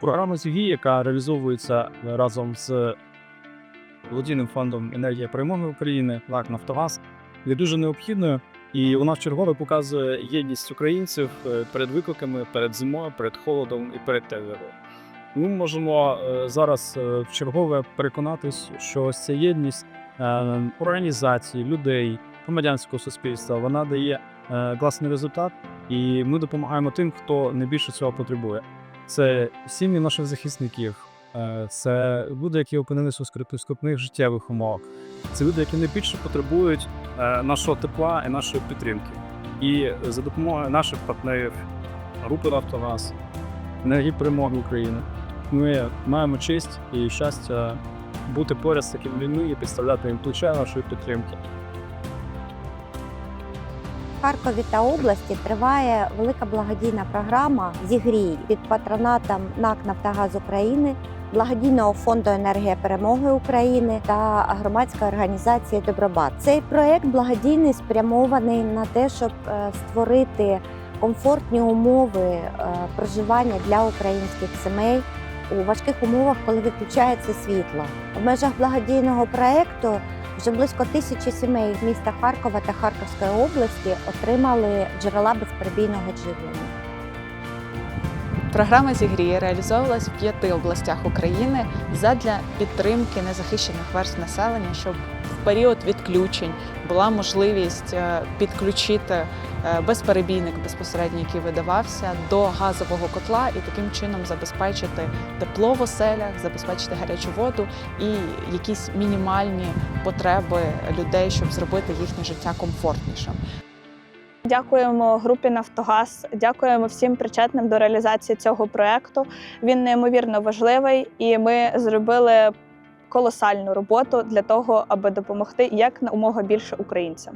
Програма ЗІГІ, яка реалізовується разом з благодійним фондом енергія перемоги України, НАК Нафтогаз, є дуже необхідною. І вона вчергове показує єдність українців е, перед викликами, перед зимою, перед холодом і перед темрявою. Ми можемо е, зараз е, вчергове переконатись, що ось ця єдність е, організацій, людей, громадянського суспільства вона дає е, класний результат, і ми допомагаємо тим, хто найбільше цього потребує. Це сім'ї наших захисників, е, це люди, які опинилися у скрутних життєвих умовах. Це люди, які найбільше потребують е, нашого тепла і нашої підтримки. І за допомогою наших партнерів, групи Нафтогаз, енергії перемоги України, ми маємо честь і щастя бути поряд з такими людьми і підставляти їм плече нашої підтримки. Харкові та області триває велика благодійна програма Зігрій під патронатом НАК Нафтогаз України, благодійного фонду енергія перемоги України та громадської організації Добробат. Цей проект благодійний спрямований на те, щоб е, створити комфортні умови е, проживання для українських сімей у важких умовах, коли виключається світло. В межах благодійного проекту вже близько тисячі сімей міста Харкова та Харківської області отримали джерела безперебійного живлення. Програма «Зігріє» реалізовувалась в п'яти областях України задля підтримки незахищених верств населення, щоб в період відключень була можливість е, підключити безперебійник безпосередньо, який видавався, до газового котла і таким чином забезпечити тепло в оселях, забезпечити гарячу воду і якісь мінімальні потреби людей, щоб зробити їхнє життя комфортнішим. Дякуємо групі Нафтогаз, дякуємо всім причетним до реалізації цього проекту. Він неймовірно важливий, і ми зробили колосальну роботу для того, аби допомогти як умога більше українцям.